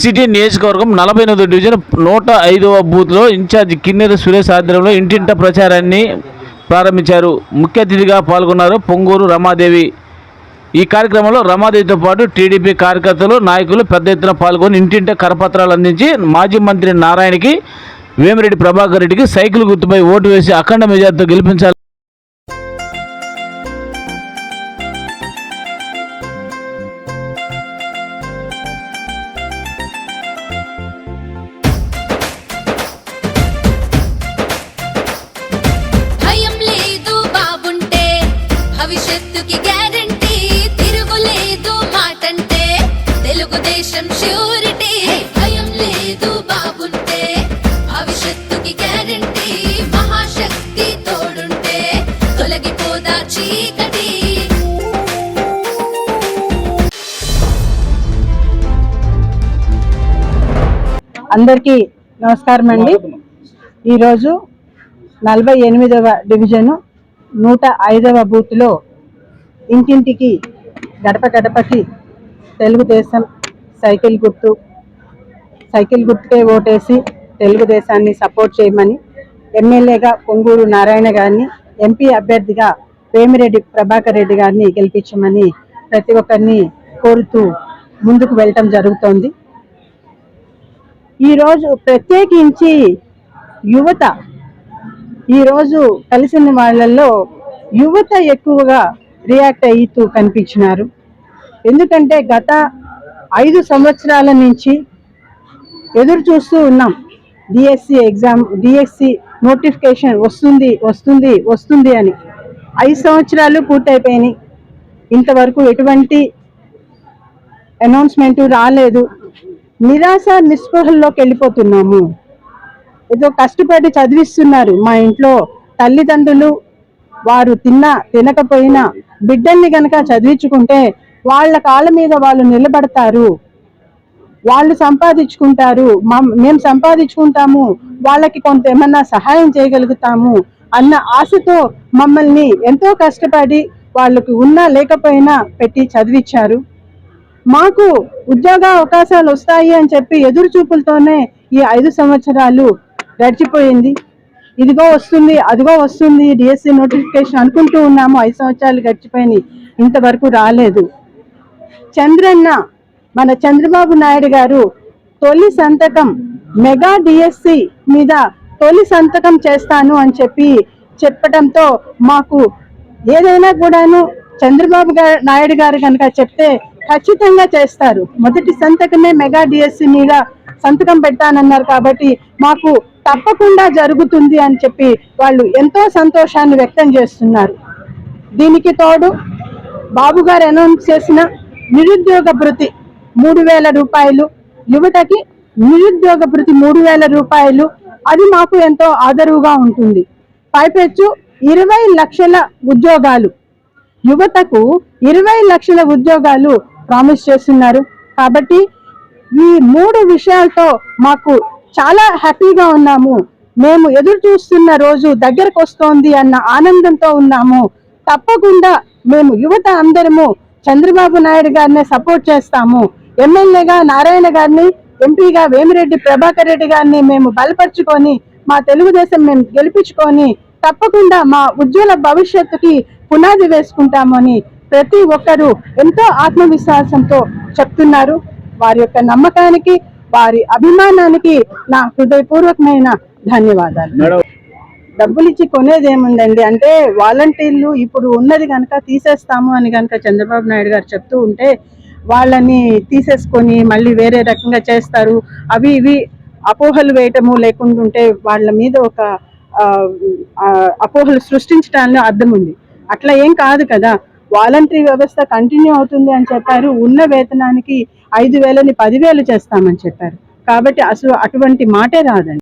City నియోజకవర్గం నలభై ఎనిమిదో డివిజన్ నూట ఐదవ బూత్లో ఇన్ఛార్జ్ కిన్నెర సురేష్ ఆధ్వర్యంలో ఇంటింట ప్రచారాన్ని ప్రారంభించారు. ముఖ్య అతిథిగా పాల్గొన్నారు పొంగూరు రమాదేవి. ఈ కార్యక్రమంలో రమాదేవితో పాటు టీడీపీ కార్యకర్తలు నాయకులు పెద్ద ఎత్తున పాల్గొని ఇంటింట కరపత్రాలు అందించి మాజీ మంత్రి నారాయణకి వేమిరెడ్డి ప్రభాకర్ రెడ్డికి సైకిల్ గుర్తుపై ఓటు వేసి అఖండ మెజార్టీతో గెలిపించాలి భవిష్యత్తుకి గ్యారంటీ తిరుగులేదు మాటంటే తెలుగుదేశం ష్యూరిటీ భయం లేదు బాబుంటే భవిష్యత్తుకి గ్యారంటీ మహాశక్తి తోడుంటే తొలగిపోదా చీకటి. అందరికీ నమస్కారం. అండి ఈరోజు నలభై ఎనిమిదవ డివిజను నూట ఐదవ బూత్లో ఇంటింటికి గడప గడపకి తెలుగుదేశం సైకిల్ గుర్తు సైకిల్ గుర్తుకే ఓటేసి తెలుగుదేశాన్ని సపోర్ట్ చేయమని ఎమ్మెల్యేగా పొంగూరు నారాయణ గారిని ఎంపీ అభ్యర్థిగా వేమిరెడ్డి ప్రభాకర్ రెడ్డి గారిని గెలిపించమని ప్రతి ఒక్కరిని కోరుతూ ముందుకు వెళ్ళటం జరుగుతోంది. ఈరోజు ప్రత్యేకించి యువత ఈరోజు కలిసిన వాళ్ళల్లో యువత ఎక్కువగా రియాక్ట్ అవుతూ కనిపించినారు. ఎందుకంటే గత ఐదు సంవత్సరాల నుంచి ఎదురు చూస్తూ ఉన్నాం. డిఎస్సి ఎగ్జామ్ డిఎస్సి నోటిఫికేషన్ వస్తుంది వస్తుంది వస్తుంది అని. ఐదు సంవత్సరాలు పూర్తయిపోయినాయి. ఇంతవరకు ఎటువంటి అనౌన్స్మెంట్ రాలేదు. నిరాశ నిస్పృహల్లోకి వెళ్ళిపోతున్నాము. ఏదో కష్టపడి చదివిస్తున్నారు మా ఇంట్లో తల్లిదండ్రులు. వారు తిన్నా తినకపోయినా బిడ్డల్ని కనుక చదివించుకుంటే వాళ్ళ కాళ్ళ మీద వాళ్ళు నిలబడతారు. వాళ్ళు సంపాదించుకుంటారు. మమ్- మేము సంపాదించుకుంటాము. వాళ్ళకి కొంత ఏమన్నా సహాయం చేయగలుగుతాము అన్న ఆశతో మమ్మల్ని ఎంతో కష్టపడి వాళ్ళకి ఉన్నా లేకపోయినా పెట్టి చదివించారు. మాకు ఉద్యోగ అవకాశాలు వస్తాయి అని చెప్పి ఎదురు చూపులతోనే ఈ ఐదు సంవత్సరాలు గడిచిపోయింది. ఇదిగో వస్తుంది అదిగో వస్తుంది డిఎస్సి నోటిఫికేషన్ అనుకుంటూ ఉన్నాము. ఐదు సంవత్సరాలు గడిచిపోయినాయి. ఇంతవరకు రాలేదు. చంద్రన్న మన చంద్రబాబు నాయుడు గారు తొలి సంతకం మెగా డిఎస్సి మీద తొలి సంతకం చేస్తాను అని చెప్పి చెప్పడంతో మాకు ఏదైనా కూడాను చంద్రబాబు గారు నాయుడు గారు కనుక చెప్తే ఖచ్చితంగా చేస్తారు. మొదటి సంతకమే మెగా డిఎస్సి మీద సంతకం పెట్టానన్నారు కాబట్టి మాకు తప్పకుండా జరుగుతుంది అని చెప్పి వాళ్ళు ఎంతో సంతోషాన్ని వ్యక్తం చేస్తున్నారు. దీనికి తోడు బాబు గారు అనౌన్స్ చేసిన నిరుద్యోగ భృతి మూడు వేల రూపాయలు యువతకి నిరుద్యోగ భృతి మూడు వేల రూపాయలు అది మాకు ఎంతో ఆదరువుగా ఉంటుంది. పైపెచ్చు ఇరవై లక్షల ఉద్యోగాలు. యువతకు ఇరవై లక్షల ఉద్యోగాలు ప్రామిస్ చేస్తున్నారు. కాబట్టి ఈ మూడు విషయాలతో మాకు చాలా హ్యాపీగా ఉన్నాము. మేము ఎదురు చూస్తున్న రోజు దగ్గరకు వస్తోంది అన్న ఆనందంతో ఉన్నాము. తప్పకుండా మేము యువత అందరము చంద్రబాబు నాయుడు గారిని సపోర్ట్ చేస్తాము. ఎమ్మెల్యేగా నారాయణ గారిని ఎంపీగా వేమిరెడ్డి ప్రభాకర్ రెడ్డి గారిని మేము బలపరుచుకొని మా తెలుగుదేశం మేము గెలిపించుకొని తప్పకుండా మా ఉజ్వల భవిష్యత్తుకి పునాది వేసుకుంటామని ప్రతి ఒక్కరూ ఎంతో ఆత్మవిశ్వాసంతో చెప్తున్నారు. వారి యొక్క నమ్మకానికి వారి అభిమానానికి నా హృదయపూర్వకమైన ధన్యవాదాలు. డబ్బులు ఇచ్చి కొనేది ఏముందండి అంటే వాలంటీర్లు ఇప్పుడు ఉన్నది కనుక తీసేస్తాము అని కనుక చంద్రబాబు నాయుడు గారు చెప్తూ ఉంటే వాళ్ళని తీసేసుకొని మళ్ళీ వేరే రకంగా చేస్తారు. అవి ఇవి అపోహలు వేయటము లేకుండా ఉంటే వాళ్ళ మీద ఒక అపోహలు సృష్టించడానికి అర్థం ఉంది అట్లా ఏం కాదు కదా. వాలంటరీ వ్యవస్థ కంటిన్యూ అవుతుంది అని చెప్పారు. ఉన్న వేతనానికి ఐదు వేలని పదివేలు చేస్తామని చెప్పారు. కాబట్టి అసలు అటువంటి మాటే రాదండి.